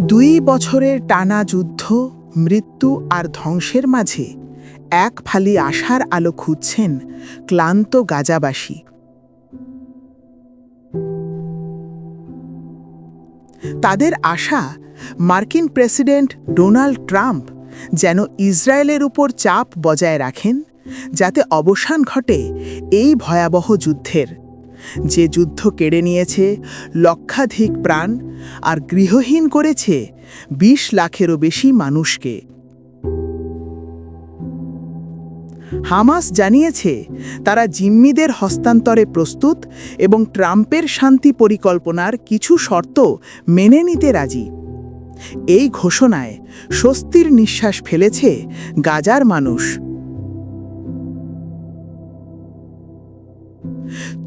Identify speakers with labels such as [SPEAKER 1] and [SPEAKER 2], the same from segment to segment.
[SPEAKER 1] দুই বছরের টানা যুদ্ধ, মৃত্যু আর ধ্বংসের মাঝে এক ফালি আশার আলো খুঁজছেন ক্লান্ত গাজাবাসী। তাদের আশা, মার্কিন প্রেসিডেন্ট ডোনাল্ড ট্রাম্প যেন ইসরায়েলের উপর চাপ বজায় রাখেন, যাতে অবসান ঘটে এই ভয়াবহ যুদ্ধের। যে যুদ্ধ কেড়ে নিয়েছে, লক্ষাধিক প্রাণ আর গৃহহীন করেছে ২০ লাখেরও বেশি মানুষকে। হামাস জানিয়েছে, তারা জিম্মিদের হস্তান্তরে প্রস্তুত এবং ট্রাম্পের শান্তি পরিকল্পনার কিছু শর্ত মেনে নিতে রাজি। এই ঘোষণায় স্বস্তির নিঃশ্বাস ফেলেছে গাজার মানুষ।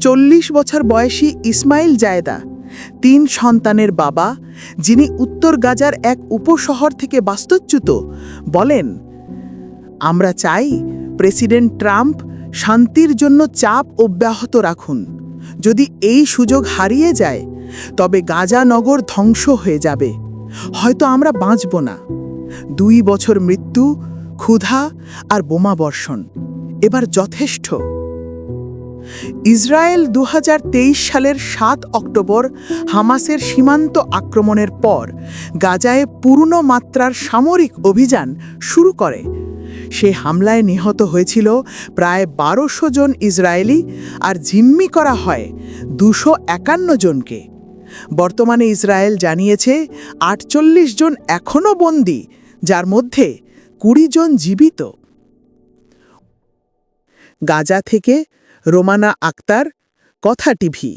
[SPEAKER 1] চল্লিশ বছর বয়সী ইসমাইল জায়দা, তিন সন্তানের বাবা, যিনি উত্তর গাজার এক উপশহর থেকে বাস্তুচ্যুত, বলেন, আমরা চাই প্রেসিডেন্ট ট্রাম্প শান্তির জন্য চাপ অব্যাহত রাখুন। যদি এই সুযোগ হারিয়ে যায়, তবে গাজা নগর ধ্বংস হয়ে যাবে। হয়তো আমরা বাঁচব না। দুই বছর মৃত্যু, ক্ষুধা আর বোমা বর্ষণ এবার যথেষ্ট। ইসরায়েল দু হাজার তেইশ সালের সাত অক্টোবর হামাসের সীমান্ত আক্রমণের পর গাজায় পূর্ণ মাত্রার সামরিক অভিযান শুরু করে। সে হামলায় নিহত হয়েছিল প্রায় বারোশো জন ইসরায়েলি আর জিম্মি করা হয় দুশো একান্ন জনকে। বর্তমানে ইসরায়েল জানিয়েছে আটচল্লিশ জন এখনও বন্দী, যার মধ্যে কুড়ি জন জীবিত। গাজা থেকে রোমানা আক্তার কথা টিভি।